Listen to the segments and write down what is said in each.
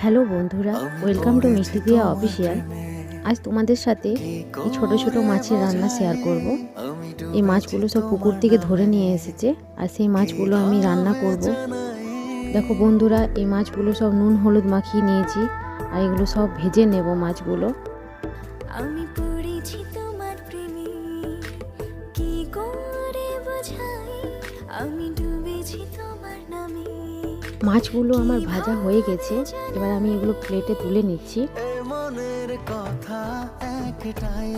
Hello বন্ধুরা welcome to মিষ্টি দিয়া অফিসিয়াল। আজ তোমাদের সাথে এই ছোট ছোট মাছের রান্না শেয়ার করব। এই মাছগুলো সব পুকুর থেকে ধরে নিয়ে এসেছে আর সেই মাছগুলো আমি রান্না করব। দেখো বন্ধুরা এই মাছগুলো সব নুন হলুদ মাখিয়ে নিয়েছি আর এগুলো সব ভেজে নেব মাছগুলো। আমি পড়েছি তোমার প্রেমে কি করে বোঝাই? আমি ডুবেছি তোমার মাছগুলো আমার ভাজা হয়ে গেছে। এবার আমি এগুলো প্লেটে তুলে নিচ্ছি। মনের কথা একটাই।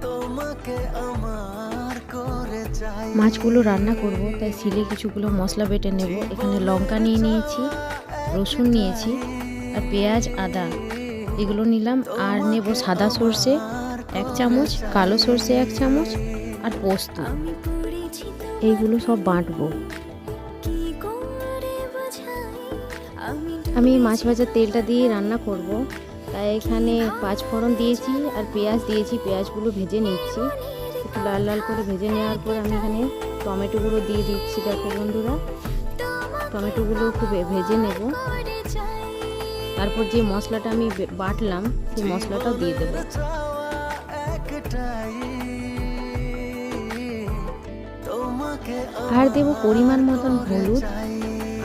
তোমাকে আমার করে চাই। মাছগুলো রান্না করব তাই সিলে কিছুগুলো মশলা বেটে নেব। এখানে লঙ্কা নিয়ে নিয়েছি রসুন নিয়েছি আর পেঁয়াজ আদা। এগুলো নিলাম আর নেব সাদা সর্ষে এক চামচ কালো সর্ষে এক চামচ আর পোস্ত। এইগুলো সব বাটবো। আমি মাছ ভাজার তেলটা দিয়ে রান্না করব। তাই এখানে পাঁচ ফোড়ন দিয়েছি আর পেঁয়াজ দিয়েছি। পেঁয়াজগুলো ভেজে নিচ্ছি। একটু লাল লাল করে ভেজে নেওয়ার পর আমি এখানে টমেটোগুলো দিয়ে দিচ্ছি। দেখো বন্ধুরা টমেটোগুলো একটু ভেজে নেব। তারপর যে মশলাটা আমি বাটলাম সেই মশলাটাও দিয়ে দেবো। আর দেবো পরিমাণ মতন হলুদ।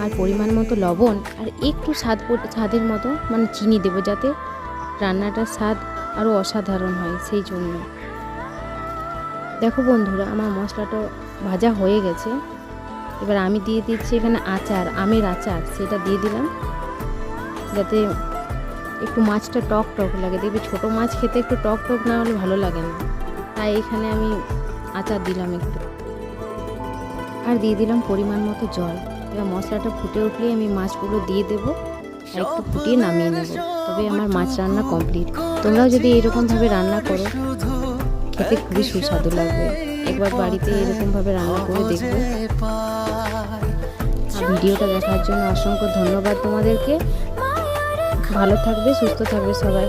আর পরিমাণ মতো লবণ আর একটু স্বাদ স্বাদের মতো মানে চিনি দেবো যাতে রান্নাটার স্বাদ আরও অসাধারণ হয় সেই জন্য। দেখো বন্ধুরা, আমার মশলাটা ভাজা হয়ে গেছে। এবার আমি দিয়ে দিচ্ছি এখানে আচার, আমের আচার, সেটা দিয়ে দিলাম। যাতে একটু মাছটা টক টক লাগে। দেখবে ছোটো মাছ খেতে একটু টক টক না হলে ভালো লাগে না। তাই এখানে আমি আচার দিলাম একটু। আর দিয়ে দিলাম পরিমাণ মতো জল। এবার মশলাটা ফুটে উঠলে আমি মাছগুলো দিয়ে দেবো আর একটু ফুটিয়ে নামিয়ে নেব। তবে আমার মাছ রান্না কমপ্লিট। তোমরাও যদি এরকমভাবে রান্না করো, খেতে খুবই সুস্বাদু লাগবে। একবার বাড়িতে এরকমভাবে রান্না করে দেখবে ভিডিওটা দেখার জন্য অসংখ্য ধন্যবাদ তোমাদেরকে। ভালো থাকবে, সুস্থ থাকবে সবাই।